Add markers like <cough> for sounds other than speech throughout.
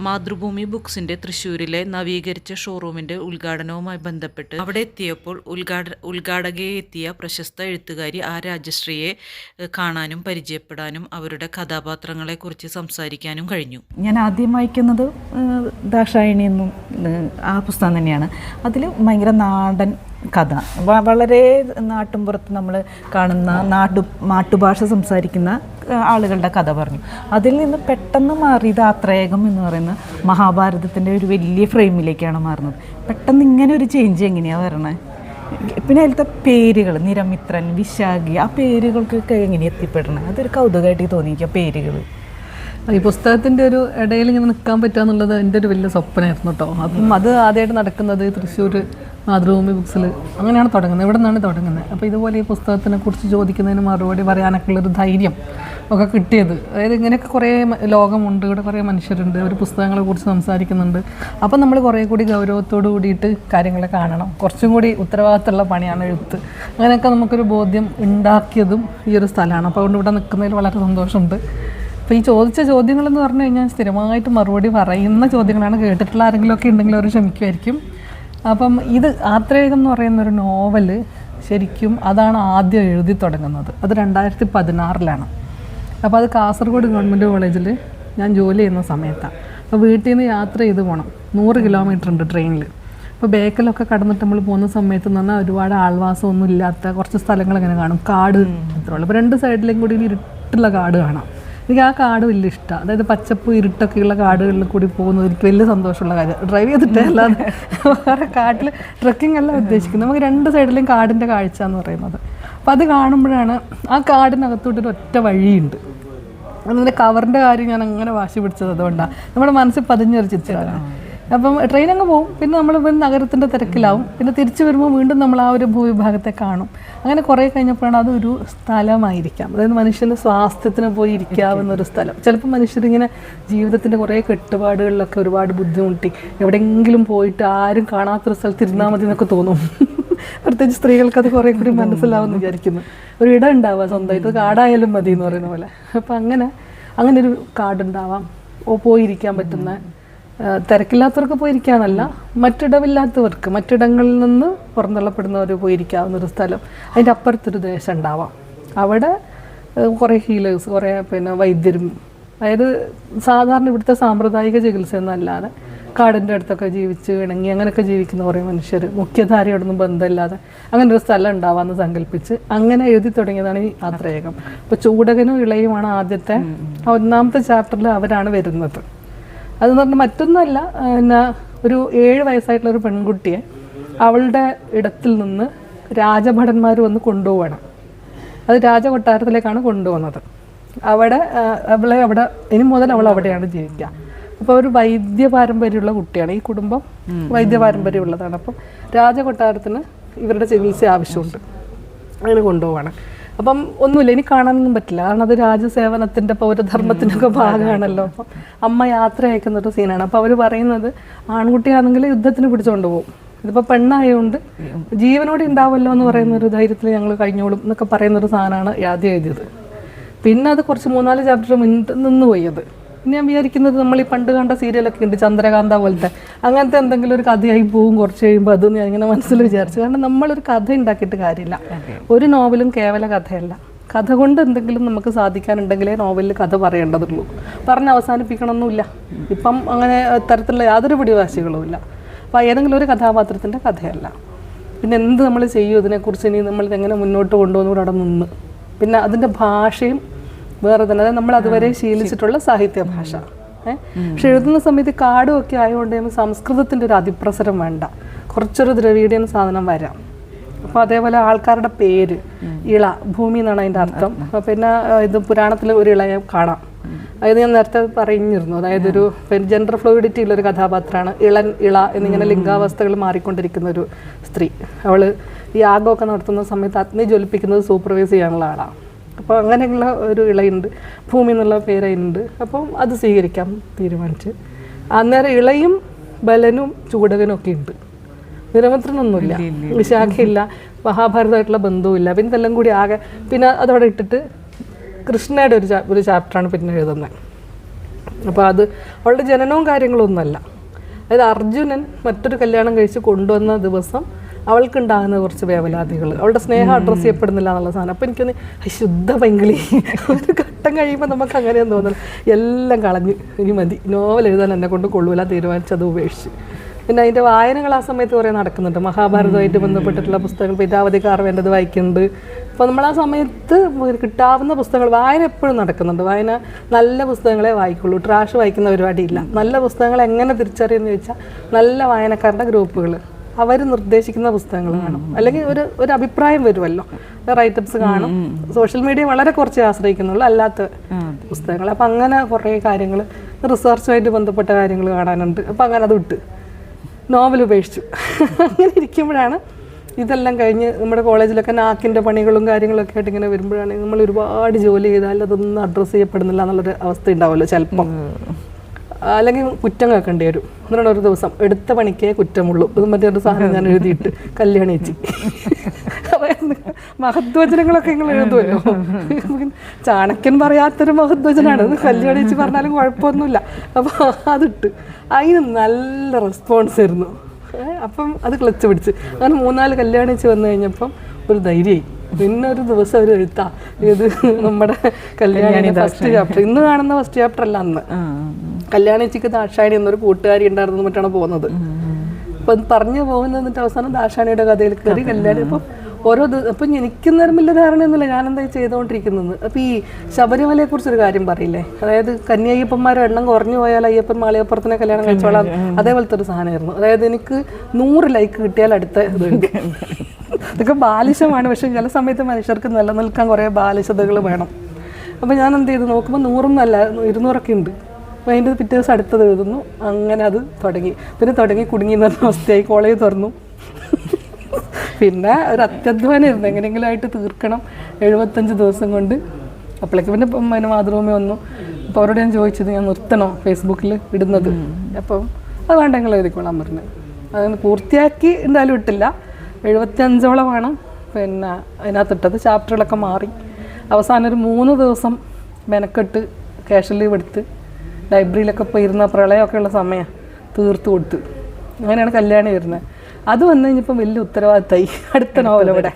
മാതൃഭൂമി ബുക്സിന്റെ തൃശ്ശൂരിലെ നവീകരിച്ച ഷോറൂമിന്റെ ഉദ്ഘാടനവുമായി ബന്ധപ്പെട്ട് അവിടെ എത്തിയപ്പോൾ ഉദ്ഘാട ഉദ്ഘാടകയെ എത്തിയ പ്രശസ്ത എഴുത്തുകാരി ആ രാജശ്രീയെ കാണാനും പരിചയപ്പെടാനും അവരുടെ കഥാപാത്രങ്ങളെക്കുറിച്ച് സംസാരിക്കാനും കഴിഞ്ഞു. ഞാൻ ആദ്യം വായിക്കുന്നത് ദാക്ഷായണി എന്നും ആ പുസ്തകം തന്നെയാണ്. അതിൽ ഭയങ്കര നാടൻ കഥ. വളരെ നാട്ടുമ്പുറത്ത് നമ്മൾ കാണുന്ന നാട്ടു നാട്ടുഭാഷ സംസാരിക്കുന്ന ആളുകളുടെ കഥ പറഞ്ഞു. അതിൽ നിന്ന് പെട്ടെന്ന് മാറിയത് ആത്രേകം എന്ന് പറയുന്ന മഹാഭാരതത്തിന്റെ ഒരു വലിയ ഫ്രെയിമിലേക്കാണ് മാറുന്നത്. പെട്ടെന്ന് ഇങ്ങനെ ഒരു ചേഞ്ച് എങ്ങനെയാണ് വരണേ? പിന്നെ അതിലത്തെ പേരുകൾ നിരമിത്രൻ വിശാഖി ആ പേരുകൾക്കൊക്കെ എങ്ങനെ എത്തിപ്പെടണം? അതൊരു കൗതുകമായിട്ട് തോന്നി എനിക്ക് പേരുകൾ ഈ പുസ്തകത്തിന്റെ ഒരു ഇടയിൽ ഇങ്ങനെ നിൽക്കാൻ പറ്റുക എന്നുള്ളത് എന്റെ ഒരു വലിയ സ്വപ്നമായിരുന്നു കേട്ടോ. അപ്പം അത് ആദ്യമായിട്ട് നടക്കുന്നത് തൃശ്ശൂർ മാതൃഭൂമി ബുക്സിൽ. അങ്ങനെയാണ് തുടങ്ങുന്നത്. ഇവിടെ നിന്നാണ് തുടങ്ങുന്നത്? അപ്പോൾ ഇതുപോലെ ഈ പുസ്തകത്തിനെ കുറിച്ച് ചോദിക്കുന്നതിന് മറുപടി പറയാനൊക്കെ ഉള്ളൊരു ധൈര്യം ഒക്കെ കിട്ടിയത്. അതായത് ഇങ്ങനെയൊക്കെ കുറേ ലോകമുണ്ട് ഇവിടെ കുറേ മനുഷ്യരുണ്ട് അവർ പുസ്തകങ്ങളെ കുറിച്ച് സംസാരിക്കുന്നുണ്ട്. അപ്പം നമ്മൾ കുറേ കൂടി ഗൗരവത്തോട് കൂടിയിട്ട് കാര്യങ്ങളെ കാണണം. കുറച്ചും കൂടി ഉത്തരവാദിത്തമുള്ള പണിയാണ് എഴുത്ത്. അങ്ങനെയൊക്കെ നമുക്കൊരു ബോധ്യം ഉണ്ടാക്കിയതും ഈ ഒരു സ്ഥലമാണ്. അപ്പോൾ അതുകൊണ്ട് ഇവിടെ നിൽക്കുന്നതിൽ വളരെ സന്തോഷമുണ്ട്. അപ്പോൾ ഈ ചോദിച്ച ചോദ്യങ്ങളെന്ന് പറഞ്ഞു കഴിഞ്ഞാൽ സ്ഥിരമായിട്ട് മറുപടി പറയുന്ന ചോദ്യങ്ങളാണ്. കേട്ടിട്ടുള്ള ആരെങ്കിലുമൊക്കെ ഉണ്ടെങ്കിൽ അവർ ക്ഷമിക്കുമായിരിക്കും. അപ്പം ഇത് ആത്രേകം എന്ന് പറയുന്ന ഒരു നോവൽ ശരിക്കും അതാണ് ആദ്യം എഴുതി തുടങ്ങുന്നത്. അത് രണ്ടായിരത്തി പതിനാറിലാണ്. അപ്പോൾ അത് കാസർഗോഡ് ഗവൺമെന്റ് കോളേജിൽ ഞാൻ ജോലി ചെയ്യുന്ന സമയത്താണ് അപ്പോൾ വീട്ടിൽ നിന്ന് യാത്ര ചെയ്ത് പോകണം നൂറ് കിലോമീറ്റർ ഉണ്ട് ട്രെയിനിൽ. അപ്പോൾ ബേക്കലൊക്കെ കടന്നിട്ട് നമ്മൾ പോകുന്ന സമയത്ത് എന്ന് പറഞ്ഞാൽ ഒരുപാട് ആൾവാസം ഒന്നും ഇല്ലാത്ത കുറച്ച് സ്ഥലങ്ങൾ അങ്ങനെ കാണും. കാട് മാത്രമേ ഉള്ളൂ. അപ്പോൾ രണ്ട് സൈഡിലും കൂടി ഇരുട്ടുള്ള കാട് കാണാം. എനിക്ക് ആ കാട് വലിയ ഇഷ്ടമാണ് അതായത് പച്ചപ്പ് ഇരുട്ടൊക്കെയുള്ള കാടുകളിൽ കൂടി പോകുന്നത് എനിക്ക് വലിയ സന്തോഷമുള്ള കാര്യം ഡ്രൈവ് ചെയ്തിട്ടേ അല്ലാതെ വേറെ കാട്ടിൽ ട്രക്കിംഗ് അല്ല ഉദ്ദേശിക്കുന്നത്. നമുക്ക് രണ്ട് സൈഡിലും കാടിന്റെ കാഴ്ച എന്ന് പറയുന്നത്. അപ്പോൾ അത് കാണുമ്പോഴാണ് ആ കാടിനകത്തോട്ടൊരു ഒറ്റ വഴിയുണ്ട്. അതിന്റെ കവറിന്റെ കാര്യം ഞാൻ അങ്ങനെ വാശി പിടിച്ചത് അതുകൊണ്ടാണ് നമ്മുടെ മനസ്സിൽ പതിഞ്ഞൊരു ചിത്രമാണ്. അപ്പം ട്രെയിൻ അങ്ങ് പോകും പിന്നെ നമ്മൾ പിന്നെ നഗരത്തിന്റെ തിരക്കിലാവും. പിന്നെ തിരിച്ചു വരുമ്പോൾ വീണ്ടും നമ്മൾ ആ ഒരു ഭൂവിഭാഗത്തെ കാണും. അങ്ങനെ കുറേ കഴിഞ്ഞപ്പോഴാണ് അതൊരു സ്ഥലമായിരിക്കാം. അതായത് മനുഷ്യന്റെ സ്വാസ്ഥ്യത്തിന് പോയി ഇരിക്കാവുന്ന ഒരു സ്ഥലം. ചിലപ്പോൾ മനുഷ്യരിങ്ങനെ ജീവിതത്തിന്റെ കുറേ കെട്ടുപാടുകളിലൊക്കെ ഒരുപാട് ബുദ്ധിമുട്ടി. എവിടെയെങ്കിലും പോയിട്ട് ആരും കാണാത്തൊരു സ്ഥലത്ത് ഇരുന്നാൽ മതി എന്നൊക്കെ തോന്നും. പ്രത്യേകിച്ച് സ്ത്രീകൾക്ക് അത് കുറേ കൂടി മനസ്സിലാവുമെന്ന് വിചാരിക്കുന്നു. ഒരു ഇടം ഉണ്ടാവുക സ്വന്തമായിട്ട്. കാടായാലും മതി എന്ന് പറയുന്ന പോലെ. അപ്പം അങ്ങനെ അങ്ങനെ ഒരു ഓ പോയിരിക്കാൻ പറ്റുന്ന തിരക്കില്ലാത്തവർക്ക് പോയിരിക്കാനല്ല മറ്റിടമില്ലാത്തവർക്ക് മറ്റിടങ്ങളിൽ നിന്ന് പുറന്തള്ളപ്പെടുന്നവർ പോയിരിക്കാവുന്ന ഒരു സ്ഥലം. അതിന്റെ അപ്പുറത്തൊരു ദേശം ഉണ്ടാവാം. അവിടെ കുറേ ഹീലേഴ്സ് കുറേ പിന്നെ വൈദ്യരും അതായത് സാധാരണ ഇവിടുത്തെ സാമ്പ്രദായിക ചികിത്സ എന്നല്ലാതെ കാടിന്റെ അടുത്തൊക്കെ ജീവിച്ച് ഇണങ്ങി അങ്ങനെയൊക്കെ ജീവിക്കുന്ന കുറേ മനുഷ്യർ മുഖ്യധാരയോടൊന്നും ബന്ധമില്ലാതെ അങ്ങനെ ഒരു സ്ഥലം ഉണ്ടാവാമെന്ന് സങ്കല്പിച്ച് അങ്ങനെ എഴുതി തുടങ്ങിയതാണ് ഈ യാത്രയേകം അപ്പോൾ ചൂടകനും ഇളയുമാണ് ആദ്യത്തെ ഒന്നാമത്തെ ചാപ്റ്ററിൽ അവരാണ് വരുന്നത്. അതെന്ന് പറഞ്ഞാൽ മറ്റൊന്നുമല്ല എന്നാ പിന്നെ ഒരു ഏഴ് വയസ്സായിട്ടുള്ള ഒരു പെൺകുട്ടിയെ അവളുടെ ഇടത്തിൽ നിന്ന് രാജഭടന്മാർ വന്ന് കൊണ്ടുപോകണം അത് രാജകൊട്ടാരത്തിലേക്കാണ് കൊണ്ടുപോകുന്നത്. അവിടെ അവളെ അവിടെ ഇനി മുതൽ അവൾ അവിടെയാണ് ജീവിക്കുക. അപ്പോൾ ഒരു വൈദ്യ പാരമ്പര്യമുള്ള കുട്ടിയാണ്. ഈ കുടുംബം വൈദ്യ പാരമ്പര്യമുള്ളതാണ് അപ്പം രാജകൊട്ടാരത്തിന് ഇവരുടെ ചികിത്സ ആവശ്യമുണ്ട്. അങ്ങനെ കൊണ്ടുപോവാണ്. അപ്പം ഒന്നുമില്ല ഇനി കാണാനൊന്നും പറ്റില്ല. കാരണം അത് രാജസേവനത്തിന്റെ പൗരധർമ്മത്തിന്റെ ഒക്കെ ഭാഗമാണല്ലോ. അപ്പം അമ്മ യാത്ര അയക്കുന്ന ഒരു സീനാണ്. അപ്പോൾ അവർ പറയുന്നത് ആൺകുട്ടിയാണെങ്കിൽ യുദ്ധത്തിന് പിടിച്ചുകൊണ്ട് പോകും ഇതിപ്പോൾ പെണ്ണായതുകൊണ്ട് ജീവനോടെ ഉണ്ടാവുമല്ലോ എന്ന് പറയുന്ന ഒരു ധൈര്യത്തിൽ ഞങ്ങൾ കഴിഞ്ഞോളും എന്നൊക്കെ പറയുന്ന ഒരു സാധനമാണ് ആദ്യം എഴുതിയത്. പിന്നെ അത് കുറച്ച് മൂന്നാൽ ചാപ്റ്റർ മുന്നിട്ട് നിന്ന് പോയത് അത്. ഞാൻ വിചാരിക്കുന്നത് നമ്മൾ ഈ പണ്ട് കണ്ട സീരിയലൊക്കെ ഉണ്ട് ചന്ദ്രകാന്ത പോലത്തെ. അങ്ങനത്തെ എന്തെങ്കിലും ഒരു കഥയായി പോകും കുറച്ച് കഴിയുമ്പോൾ അത് ഞാൻ ഇങ്ങനെ മനസ്സിൽ വിചാരിച്ചു. കാരണം നമ്മളൊരു കഥ ഉണ്ടാക്കിയിട്ട് കാര്യമില്ല. ഒരു നോവലും കേവല കഥയല്ല. കഥ കൊണ്ട് എന്തെങ്കിലും നമുക്ക് സാധിക്കാനുണ്ടെങ്കിലേ നോവലിൽ കഥ പറയേണ്ടതുള്ളൂ. പറഞ്ഞ് അവസാനിപ്പിക്കണമെന്നില്ല ഇപ്പം അങ്ങനെ തരത്തിലുള്ള യാതൊരു പിടിവാശികളും ഇല്ല. അപ്പോൾ ഏതെങ്കിലും ഒരു കഥാപാത്രത്തിന്റെ കഥയല്ല. പിന്നെ എന്ത് നമ്മൾ ചെയ്യും ഇതിനെക്കുറിച്ച്? ഇനി നമ്മൾ എങ്ങനെ മുന്നോട്ട് കൊണ്ടുപോകുന്നു കൂടെ അവിടെ നിന്ന്. പിന്നെ അതിന്റെ ഭാഷയും വേറെ തന്നെ. അതായത് നമ്മൾ അതുവരെ ശീലിച്ചിട്ടുള്ള സാഹിത്യ ഭാഷ. പക്ഷെ എഴുതുന്ന സമയത്ത് കാടും ഒക്കെ ആയതുകൊണ്ട് നമുക്ക് സംസ്കൃതത്തിന്റെ ഒരു അതിപ്രസരം വേണ്ട. കുറച്ചൊരു ദ്രവീഡിയൻ സാധനം വരാം. അപ്പോൾ അതേപോലെ ആൾക്കാരുടെ പേര് ഇള ഭൂമി എന്നാണ് അതിന്റെ അർത്ഥം. അപ്പോൾ പിന്നെ ഇത് പുരാണത്തിൽ ഒരു ഇളയെ കാണാം. അതായത് ഞാൻ നേരത്തെ പറഞ്ഞിരുന്നു. അതായത് ഒരു ജെൻഡർ ഫ്ലൂയിഡിറ്റി ഉള്ള ഒരു കഥാപാത്രമാണ്. ഇളൻ ഇള എന്നിങ്ങനെ ലിംഗാവസ്ഥകൾ മാറിക്കൊണ്ടിരിക്കുന്ന ഒരു സ്ത്രീ. അവൾ ഈ യാഗമൊക്കെ നടത്തുന്ന സമയത്ത് അഗ്നി ജ്വലിപ്പിക്കുന്നത് സൂപ്പർവൈസ് ചെയ്യാനുള്ള ആളാണ് അപ്പോൾ അങ്ങനെയുള്ള ഒരു ഇളയുണ്ട്. ഭൂമി എന്നുള്ള പേരുണ്ട് അപ്പം അത് സ്വീകരിക്കാൻ തീരുമാനിച്ച്. അന്നേരം ഇളയും ബലനും ചൂടകനും ഒക്കെ ഉണ്ട്. നിരമന്ത്രനൊന്നുമില്ല വിശാഖയില്ല മഹാഭാരതമായിട്ടുള്ള ബന്ധവുമില്ല. പിന്നെ ഇതെല്ലാം കൂടി ആകെ പിന്നെ അതവിടെ ഇട്ടിട്ട് കൃഷ്ണയുടെ ഒരു ചാ- ഒരു ചാപ്റ്ററാണ് പിന്നെ എഴുതുന്നത് അപ്പോൾ അത് അവളുടെ ജനനവും കാര്യങ്ങളൊന്നുമല്ല. അതായത് അർജുനൻ മറ്റൊരു കല്യാണം കഴിച്ച് കൊണ്ടുവന്ന ദിവസം അവൾക്കുണ്ടാകുന്ന കുറച്ച് വേവലാതികൾ. അവളുടെ സ്നേഹം അഡ്രസ്സ് ചെയ്യപ്പെടുന്നില്ല എന്നുള്ള സാധനം. അപ്പം എനിക്കൊന്ന് ശുദ്ധ പെങ്കിളി ഒരു ഘട്ടം കഴിയുമ്പോൾ നമുക്ക് അങ്ങനെയൊന്നും തോന്നുന്നു എല്ലാം കളഞ്ഞ്. ഇനി മതി. നോവൽ എഴുതാൻ എന്നെ കൊണ്ട് കൊള്ളൂല തീരുമാനിച്ചത് ഉപേക്ഷിച്ച്. പിന്നെ അതിന്റെ വായനകൾ ആ സമയത്ത് കുറേ നടക്കുന്നുണ്ട്. മഹാഭാരതമായിട്ട് ബന്ധപ്പെട്ടിട്ടുള്ള പുസ്തകങ്ങൾ പിതാവതി കാർവേണ്ടത് വായിക്കുന്നുണ്ട്. അപ്പോൾ നമ്മൾ ആ സമയത്ത് കിട്ടാവുന്ന പുസ്തകങ്ങൾ വായന എപ്പോഴും നടക്കുന്നുണ്ട്. വായന നല്ല പുസ്തകങ്ങളെ വായിക്കുള്ളൂ. ട്രാഷ് വായിക്കുന്ന പരിപാടിയില്ല. നല്ല പുസ്തകങ്ങൾ എങ്ങനെ തിരിച്ചറിയുമെന്ന് ചോദിച്ചാൽ നല്ല വായനക്കാരുടെ ഗ്രൂപ്പുകൾ അവർ നിർദ്ദേശിക്കുന്ന പുസ്തകങ്ങൾ കാണും. അല്ലെങ്കിൽ ഒരു ഒരു അഭിപ്രായം വരുമല്ലോ. റൈറ്റപ്സ് കാണും. സോഷ്യൽ മീഡിയ വളരെ കുറച്ച് ആശ്രയിക്കുന്നുള്ളൂ അല്ലാത്ത പുസ്തകങ്ങൾ. അപ്പം അങ്ങനെ കുറേ കാര്യങ്ങൾ റിസർച്ചുമായിട്ട് ബന്ധപ്പെട്ട കാര്യങ്ങൾ കാണാനുണ്ട്. അപ്പം അങ്ങനെ അത് വിട്ട് നോവൽ ഉപേക്ഷിച്ചു. <laughs> അങ്ങനെ ഇരിക്കുമ്പോഴാണ് ഇതെല്ലാം കഴിഞ്ഞ് നമ്മുടെ കോളേജിലൊക്കെ നാക്കിന്റെ പണികളും കാര്യങ്ങളൊക്കെ ആയിട്ട് ഇങ്ങനെ വരുമ്പോഴാണ് നമ്മൾ ഒരുപാട് ജോലി ചെയ്താൽ അതൊന്നും അഡ്രസ്സ് ചെയ്യപ്പെടുന്നില്ല എന്നുള്ളൊരു അവസ്ഥ ഉണ്ടാവുമല്ലോ ചിലപ്പം. അല്ലെങ്കിൽ കുറ്റം കേൾക്കേണ്ടി വരും. എന്നിട്ട് ഒരു ദിവസം എടുത്ത പണിക്കേ കുറ്റമുള്ളൂ. ഇത് മറ്റേ ഒരു സാധനം ഞാൻ എഴുതിയിട്ട് കല്യാണി ചേച്ചി. മഹത്വചനങ്ങളൊക്കെ നിങ്ങൾ എഴുതുമല്ലോ ചാണക്യൻ പറയാത്തൊരു മഹത്വചനാണ്. കല്യാണി ചേച്ചി പറഞ്ഞാലും കുഴപ്പമൊന്നുമില്ല. അപ്പോൾ അതിട്ട് അതിന് നല്ല റെസ്പോൺസ് ആയിരുന്നു. അപ്പം അത് ക്ലച്ച് പിടിച്ച്. അങ്ങനെ മൂന്നാൽ കല്യാണി ചേച്ചി വന്നു കഴിഞ്ഞപ്പം ഒരു ധൈര്യമായി. പിന്നെ ഒരു ദിവസം ഒരു എഴുത്താ. ഇത് നമ്മുടെ കല്യാണി ഫസ്റ്റ് ചാപ്റ്റർ ഇന്ന് കാണുന്ന ഫസ്റ്റ് ചാപ്റ്റർ അല്ല അന്ന്. കല്യാണിച്ചിക്ക് ദാക്ഷായണി എന്നൊരു കൂട്ടുകാരി ഉണ്ടായിരുന്നു മറ്റാണ് പോകുന്നത്. അപ്പൊ പറഞ്ഞു പോകുന്നത് എന്നിട്ട് അവസാനം ദാക്ഷായണിയുടെ കഥയിൽ കയറി കല്യാണി. അപ്പം ഓരോ ദിവസം അപ്പം എനിക്ക് നേരം വലിയ ധാരണയൊന്നുമില്ല. ഞാൻ എന്താ ചെയ്തുകൊണ്ടിരിക്കുന്നത് അപ്പം ഈ ശബരിമലയെ കുറിച്ചൊരു കാര്യം പറയില്ലേ? അതായത് കന്യായ്യപ്പന്മാരുടെ എണ്ണം കുറഞ്ഞു പോയാൽ അയ്യപ്പൻ മാളിയപ്പുറത്തിനെ കല്യാണം കഴിച്ചോളാം. അതേപോലത്തെ ഒരു സാധനമായിരുന്നു. അതായത് എനിക്ക് നൂറ് ലൈക്ക് കിട്ടിയാൽ അടുത്ത ഇതുണ്ട് ഇതൊക്കെ ബാലിശമാണ്. പക്ഷെ ചില സമയത്ത് മനുഷ്യർക്ക് നിലനിൽക്കാൻ കുറേ ബാലിശതകൾ വേണം. അപ്പോൾ ഞാൻ എന്ത് ചെയ്തു? നോക്കുമ്പോൾ നൂറൊന്നും അല്ല ഇരുന്നൂറൊക്കെ ഉണ്ട്. അതിന്റെ പിറ്റേ ദിവസം അടുത്തത് എഴുതുന്നു. അങ്ങനെ അത് തുടങ്ങി. പിന്നെ തുടങ്ങി കുടുങ്ങി എന്ന് പറഞ്ഞ അവസ്ഥയായി. കോളേജ് തുറന്നു. പിന്നെ ഒരു അത്യധ്വാനമായിരുന്നു. എങ്ങനെയെങ്കിലും ആയിട്ട് തീർക്കണം. എഴുപത്തഞ്ച് ദിവസം കൊണ്ട് അപ്പോഴേക്ക് പിന്നെ ഇപ്പം അതിന് മാതൃഭൂമി വന്നു. അപ്പോൾ അവരോട് ഞാൻ ചോദിച്ചത് ഞാൻ നിർത്തണോ ഫേസ്ബുക്കിൽ ഇടുന്നത്? അപ്പം അത് വേണ്ട എഴുതിക്കോളാം എഴുതിക്കോളാൻ പറഞ്ഞു. അതൊന്ന് പൂർത്തിയാക്കി എന്തായാലും ഇട്ടില്ല. എഴുപത്തിയഞ്ചോളമാണ്. പിന്നെ അതിനകത്തിട്ടത് ചാപ്റ്ററുകളൊക്കെ മാറി. അവസാനം ഒരു മൂന്ന് ദിവസം മെനക്കെട്ട് ക്യാഷ് ലീവ് എടുത്ത് ലൈബ്രറിയിലൊക്കെ പോയി ഇരുന്ന പ്രളയമൊക്കെ ഉള്ള സമയം തീർത്തു കൊടുത്തു. അങ്ങനെയാണ് കല്യാണി വരുന്നത്. അത് വന്നു കഴിഞ്ഞപ്പം വലിയ ഉത്തരവാദിത്തമായി. അടുത്ത നോവലവിടെ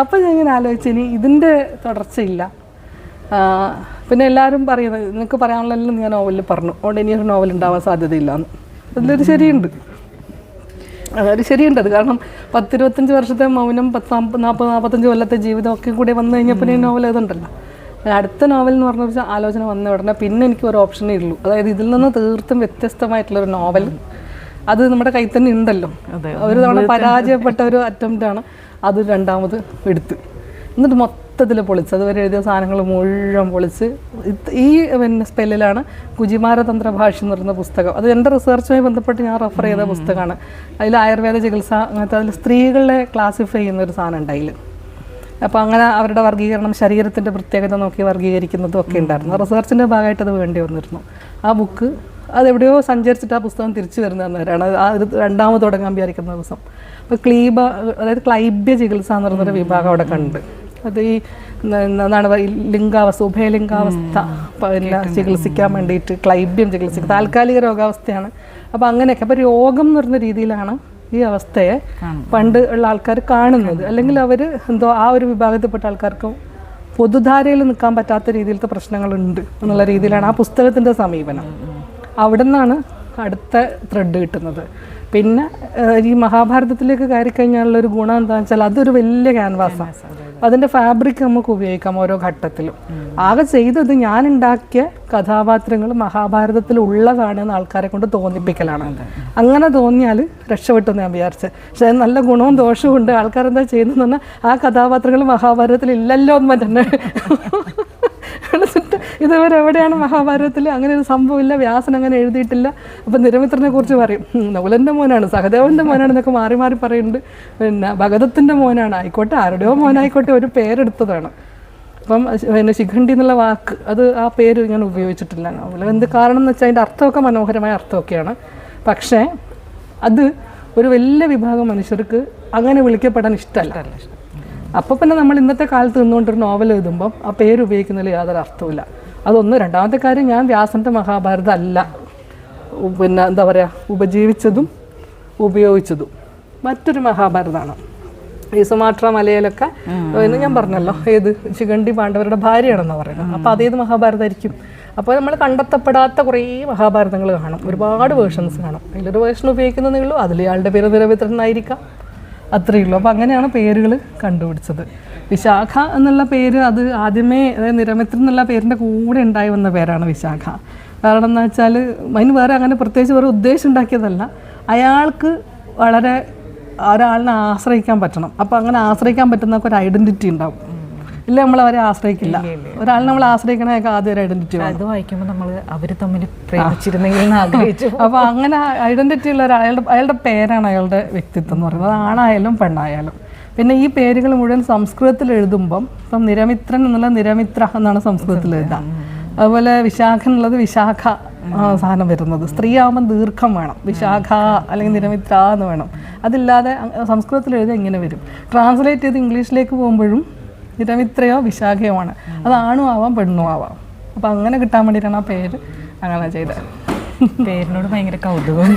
അപ്പം ഞാൻ ഇങ്ങനെ ആലോചിച്ചു ഇനി ഇതിന്റെ തുടർച്ചയില്ല. പിന്നെ എല്ലാവരും പറയുന്നത് നിങ്ങൾക്ക് പറയാനുള്ളതെല്ലാം ഞാൻ നോവലിൽ പറഞ്ഞു. അതുകൊണ്ട് ഇനി ഒരു നോവൽ ഉണ്ടാവാൻ സാധ്യതയില്ല. എന്ന് അതിലൊരു ശരിയുണ്ട്. അതൊരു ശരിയുണ്ട്. അത് കാരണം പത്തിരുപത്തഞ്ച് വർഷത്തെ മൗനം പത്ത് നാൽപ്പത് നാൽപ്പത് നാൽപ്പത്തഞ്ച് കൊല്ലത്തെ ജീവിതമൊക്കെ കൂടി വന്നു കഴിഞ്ഞപ്പോൾ ഈ നോവൽ ഇതുണ്ടല്ലോ പിന്നെ അടുത്ത നോവൽ എന്ന് പറഞ്ഞ ഒരു ആലോചന വന്ന ഉടനെ പിന്നെ എനിക്ക് ഒരു ഓപ്ഷനേ ഉള്ളൂ അതായത് ഇതിൽ നിന്ന് തീർത്തും വ്യത്യസ്തമായിട്ടുള്ള ഒരു നോവൽ അത് നമ്മുടെ കയ്യിൽ തന്നെ ഉണ്ടല്ലോ. ഒരു തവണ പരാജയപ്പെട്ട ഒരു അറ്റംപ്റ്റ് ആണ് അത് രണ്ടാമത് എടുത്ത്. എന്നിട്ട് മൊത്തത്തിൽ പൊളിച്ച് അതുവരെ എഴുതിയ സാധനങ്ങൾ മുഴുവൻ പൊളിച്ച്. ഈ പിന്നെ സ്പെല്ലിലാണ് കുജിമാരതന്ത്ര ഭാഷ എന്ന് പറയുന്ന പുസ്തകം. അത് എന്റെ റിസർച്ചുമായി ബന്ധപ്പെട്ട് ഞാൻ റെഫർ ചെയ്ത പുസ്തകമാണ്. അതിൽ ആയുർവേദ ചികിത്സ അങ്ങനത്തെ അതിൽ സ്ത്രീകളെ ക്ലാസിഫൈ ചെയ്യുന്ന ഒരു സാധനം ഉണ്ട് അതിൽ അപ്പോൾ അങ്ങനെ അവരുടെ വർഗീകരണം ശരീരത്തിന്റെ പ്രത്യേകത നോക്കി വർഗീകരിക്കുന്നതും ഒക്കെ ഉണ്ടായിരുന്നു. റിസർച്ചിന്റെ ഭാഗമായിട്ട് അത് വേണ്ടി വന്നിരുന്നു. ആ ബുക്ക് അതെവിടെയോ സഞ്ചരിച്ചിട്ട് ആ പുസ്തകം തിരിച്ചു വരുന്ന നേരമാണ് ആ ഒരു രണ്ടാമത് തുടങ്ങാൻ വിചാരിക്കുന്ന ദിവസം. അപ്പോൾ ക്ലീബ അതായത് ക്ലൈബ്യ ചികിത്സ എന്ന് പറയുന്നൊരു വിഭാഗം അവിടെ കണ്ട്. അത് ഈ എന്താണ് ലിംഗാവസ്ഥ ഉഭയലിംഗാവസ്ഥ പിന്നെ ചികിത്സിക്കാൻ വേണ്ടിയിട്ട് ക്ലൈബ്യം ചികിത്സിക്കുക. താൽക്കാലിക രോഗാവസ്ഥയാണ്. അപ്പോൾ അങ്ങനെയൊക്കെ. അപ്പോൾ രോഗം എന്ന് പറയുന്ന രീതിയിലാണ് ഈ അവസ്ഥയെ പണ്ട് ഉള്ള ആൾക്കാർ കാണുന്നത്. അല്ലെങ്കിൽ അവർ എന്തോ ആ ഒരു വിഭാഗത്തിൽപ്പെട്ട ആൾക്കാർക്ക് പൊതുധാരയിൽ നിൽക്കാൻ പറ്റാത്ത രീതിയിലത്തെ പ്രശ്നങ്ങളുണ്ട് എന്നുള്ള രീതിയിലാണ് ആ പുസ്തകത്തിന്റെ സമീപനം. അവിടെ നിന്നാണ് അടുത്ത ത്രെഡ് കിട്ടുന്നത്. പിന്നെ ഈ മഹാഭാരതത്തിലേക്ക് കയറി കഴിഞ്ഞാലുള്ള ഒരു ഗുണം എന്താണെന്ന് വെച്ചാൽ അതൊരു വലിയ ക്യാൻവാസാണ് അതിന്റെ ഫാബ്രിക് നമുക്ക് ഉപയോഗിക്കാം ഓരോ ഘട്ടത്തിലും. ആകെ ചെയ്തത് ഞാൻ ഉണ്ടാക്കിയ കഥാപാത്രങ്ങൾ മഹാഭാരതത്തിൽ ഉള്ളതാണെന്ന് ആൾക്കാരെ കൊണ്ട് തോന്നിപ്പിക്കലാണ്. അങ്ങനെ തോന്നിയാൽ രക്ഷപ്പെട്ടു എന്ന് ഞാൻ വിചാരിച്ചത്. പക്ഷേ നല്ല ഗുണവും ദോഷവും ഉണ്ട് ആൾക്കാരെന്താ ചെയ്യുന്നതെന്ന് പറഞ്ഞാൽ ആ കഥാപാത്രങ്ങൾ മഹാഭാരതത്തിൽ ഇല്ലല്ലോ എന്ന് തന്നെ. ഇതുവരെ എവിടെയാണ് മഹാഭാരതത്തിൽ അങ്ങനെ ഒരു സംഭവമില്ല വ്യാസൻ അങ്ങനെ എഴുതിയിട്ടില്ല. അപ്പം നിരമിത്രനെ കുറിച്ച് പറയും "ഉം, നകുലന്റെ മോനാണ് സഹദേവന്റെ മോനാണ് എന്നൊക്കെ മാറി മാറി പറയുന്നുണ്ട്. പിന്നെ ഭഗതത്തിന്റെ മോനാണ് ആയിക്കോട്ടെ ആരുടെയോ മോനായിക്കോട്ടെ ഒരു പേരെടുത്തതാണ്. അപ്പം പിന്നെ ശിഖണ്ഡി എന്നുള്ള വാക്ക് അത് ആ പേര് ഞാൻ ഉപയോഗിച്ചിട്ടില്ല. നോവൽ എന്ത് കാരണം എന്ന് വെച്ചാൽ അതിന്റെ അർത്ഥമൊക്കെ മനോഹരമായ അർത്ഥമൊക്കെയാണ്. പക്ഷേ അത് ഒരു വലിയ വിഭാഗം മനുഷ്യർക്ക് അങ്ങനെ വിളിക്കപ്പെടാൻ ഇഷ്ടമല്ല. അപ്പോൾ പിന്നെ നമ്മൾ ഇന്നത്തെ കാലത്ത് നിന്നുകൊണ്ടൊരു നോവൽ എഴുതുമ്പം ആ പേര് ഉപയോഗിക്കുന്നതിൽ യാതൊരു അർത്ഥവുമില്ല. അതൊന്ന് രണ്ടാമത്തെ കാര്യം ഞാൻ വ്യാസന്റെ മഹാഭാരതം അല്ല പിന്നെ എന്താ പറയുക ഉപജീവിച്ചതും ഉപയോഗിച്ചതും. മറ്റൊരു മഹാഭാരതമാണ്. ഈ സുമാട്ര മലയിലൊക്കെ എന്ന് ഞാൻ പറഞ്ഞല്ലോ ഏത് ശിഖണ്ഡി പാണ്ഡവരുടെ ഭാര്യയാണെന്ന് പറയുന്നത്. അപ്പോൾ അതേത് മഹാഭാരതമായിരിക്കും അപ്പോൾ നമ്മൾ കണ്ടെത്തപ്പെടാത്ത കുറേ മഹാഭാരതങ്ങൾ കാണും. ഒരുപാട് വേർഷൻസ് കാണും. അതിലൊരു വേർഷൻ ഉപയോഗിക്കുന്നതേ ഉള്ളൂ. അതിൽ ഇയാളുടെ പേര് നിരവിത്രനായിരിക്കാം അത്രയേ ഉള്ളൂ. അപ്പോൾ അങ്ങനെയാണ് പേരുകൾ കണ്ടുപിടിച്ചത്. വിശാഖ എന്നുള്ള പേര് അത് ആദ്യമേ അതായത് നിരമിത്രൻ എന്നുള്ള പേരിന്റെ കൂടെ ഉണ്ടായി വന്ന പേരാണ് വിശാഖ. കാരണം എന്ന് വെച്ചാൽ അതിന് വേറെ അങ്ങനെ പ്രത്യേകിച്ച് വേറെ ഉദ്ദേശം ഉണ്ടാക്കിയതല്ല. അയാൾക്ക് വളരെ ഒരാളിനെ ആശ്രയിക്കാൻ പറ്റണം. അപ്പോൾ അങ്ങനെ ആശ്രയിക്കാൻ പറ്റുന്ന ഒരു ഐഡന്റിറ്റി ഉണ്ടാവും. ഇല്ല നമ്മൾ അവരെ ആശ്രയിക്കില്ല. ഒരാൾ നമ്മൾ ആശ്രയിക്കണമൊക്കെ ആദ്യം ഒരു ഐഡന്റിറ്റി അത് വായിക്കുമ്പോൾ നമ്മൾ അവർ തമ്മിൽ പ്രേമിച്ചിരുന്നെങ്കിൽ ആഗ്രഹിച്ചു അപ്പോൾ അങ്ങനെ ഐഡന്റിറ്റി ഉള്ള ഒരാളുടെ അയാളുടെ പേരാണ് അയാളുടെ വ്യക്തിത്വം എന്ന് പറയുന്നത്. ആണായാലും പെണ്ണായാലും. പിന്നെ ഈ പേരുകൾ മുഴുവൻ സംസ്കൃതത്തിൽ എഴുതുമ്പം ഇപ്പം നിരമിത്രൻ എന്നുള്ള നിരമിത്ര എന്നാണ് സംസ്കൃതത്തിൽ എഴുതുക അതുപോലെ വിശാഖ എന്നുള്ളത് വിശാഖ സാധനം വരുന്നത്. സ്ത്രീ ആവുമ്പം ദീർഘം വേണം. വിശാഖ അല്ലെങ്കിൽ നിരമിത്ര എന്ന് വേണം. അതില്ലാതെ സംസ്കൃതത്തിൽ എഴുതി എങ്ങനെ വരും. ട്രാൻസ്ലേറ്റ് ചെയ്ത് ഇംഗ്ലീഷിലേക്ക് പോകുമ്പോഴും നിരമിത്രയോ വിശാഖയോ ആണ്. അത് ആണും ആവാം പെണ്ണും ആവാം. അപ്പം അങ്ങനെ കിട്ടാൻ വേണ്ടിയിട്ടാണ് ആ പേര് അങ്ങനെ ചെയ്തത്. പേരിനോട് ഭയങ്കര കൗതുകം.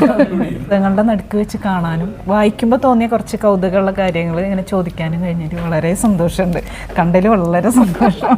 പുസ്തകങ്ങളുടെ നടുക്ക് വെച്ച് കാണാനും വായിക്കുമ്പോൾ തോന്നിയ കുറച്ച് കൗതുകമുള്ള കാര്യങ്ങൾ ഇങ്ങനെ ചോദിക്കാനും കഴിഞ്ഞിട്ട് വളരെ സന്തോഷമുണ്ട്. കണ്ടതിൽ വളരെ സന്തോഷം.